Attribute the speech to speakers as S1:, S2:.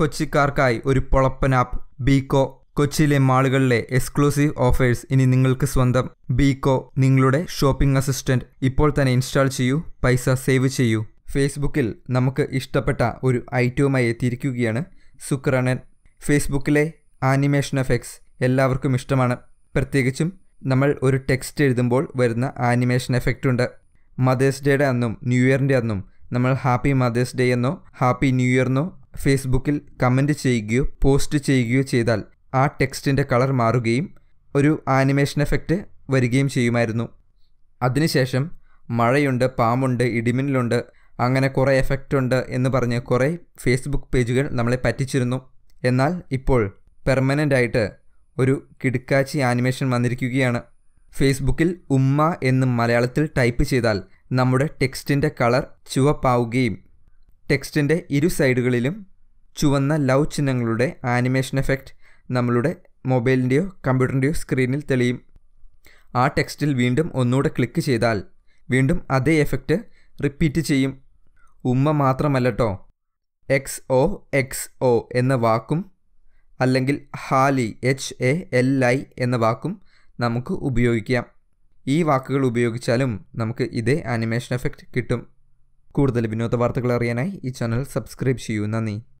S1: കൊച്ചിക്കാർക്കായി ഒരു പൊളപ്പൻ app Biko. കൊച്ചിയിലെ മാളുകളിലെ exclusive offers ഇനി നിങ്ങൾക്ക് സ്വന്തം. ബീക്കോ നിങ്ങളുടെ ഷോപ്പിംഗ് അസിസ്റ്റന്റ്. ഇപ്പോൾ തന്നെ ഇൻസ്റ്റാൾ ചെയ്യൂ പൈസ സേവ് ചെയ്യൂ. ഫേസ്ബുക്കിൽ നമുക്ക് ഇഷ്ടപ്പെട്ട ഒരു ഐറ്റവുമായി എത്തിയിരിക്കുകയാണ് സുക്രണൻ ഫേസ്ബുക്കിലെ ആനിമേഷൻ എഫക്ട്സ് എല്ലാവർക്കും ഇഷ്ടമാണ്. പ്രത്യേകിച്ചും നമ്മൾ ഒരു ടെക്സ്റ്റ് എഴുതുമ്പോൾ വരുന്ന ആനിമേഷൻ എഫക്റ്റ് ഉണ്ട്. മദേഴ്സ് ഡേയുടെ അന്നും ന്യൂ ഇയറിന്റെ അന്നും നമ്മൾ ഹാപ്പി മദേഴ്സ് ഡേ എന്നോ ഹാപ്പി ന്യൂ ഇയറിനോ ഫേസ്ബുക്കിൽ കമന്റ് ചെയ്യുകയോ പോസ്റ്റ് ചെയ്യുകയോ ചെയ്താൽ ആ ടെക്സ്റ്റിന്റെ കളർ മാറുകയും ഒരു ആനിമേഷൻ എഫക്റ്റ് വരികയും ചെയ്യുമായിരുന്നു. അതിനുശേഷം മഴയുണ്ട് പാമ്പുണ്ട് ഇടിമിന്നലുണ്ട് അങ്ങനെ കുറേ എഫക്റ്റ് ഉണ്ട് എന്ന് പറഞ്ഞ് കുറേ ഫേസ്ബുക്ക് പേജുകൾ നമ്മളെ പറ്റിച്ചിരുന്നു. എന്നാൽ ഇപ്പോൾ പെർമനന്റ് ആയിട്ട് ഒരു കിടുക്കാച്ചി ആനിമേഷൻ വന്നിരിക്കുകയാണ്. ഫേസ്ബുക്കിൽ ഉമ്മ എന്ന് മലയാളത്തിൽ ടൈപ്പ് ചെയ്താൽ നമ്മുടെ ടെക്സ്റ്റിന്റെ കളർ ചുവപ്പാവുകയും ടെക്സ്റ്റിന്റെ ഇരു സൈഡുകളിലും ചുവന്ന ലവ് ചിഹ്നങ്ങളുടെ ആനിമേഷൻ എഫക്റ്റ് നമ്മളുടെ മൊബൈലിന്റെയോ കമ്പ്യൂട്ടറിന്റെയോ സ്ക്രീനിൽ തെളിയും. ആ ടെക്സ്റ്റിൽ വീണ്ടും ഒന്നുകൂടെ ക്ലിക്ക് ചെയ്താൽ വീണ്ടും അതേ എഫക്റ്റ് റിപ്പീറ്റ് ചെയ്യും. ഉമ്മ മാത്രമല്ലട്ടോ. എക്സ് ഒ എക്സ് ഒ എന്ന വാക്കും അല്ലെങ്കിൽ ഹാലി എച്ച് എ എൽ ഐ എന്ന വാക്കും നമുക്ക് ഉപയോഗിക്കാം. ഈ വാക്കുകൾ ഉപയോഗിച്ചാലും നമുക്ക് ഇതേ ആനിമേഷൻ എഫക്റ്റ് കിട്ടും. കൂടുതൽ വിനോദ വാർത്തകൾ അറിയാനായി ഈ ചാനൽ സബ്സ്ക്രൈബ് ചെയ്യൂ. നന്ദി.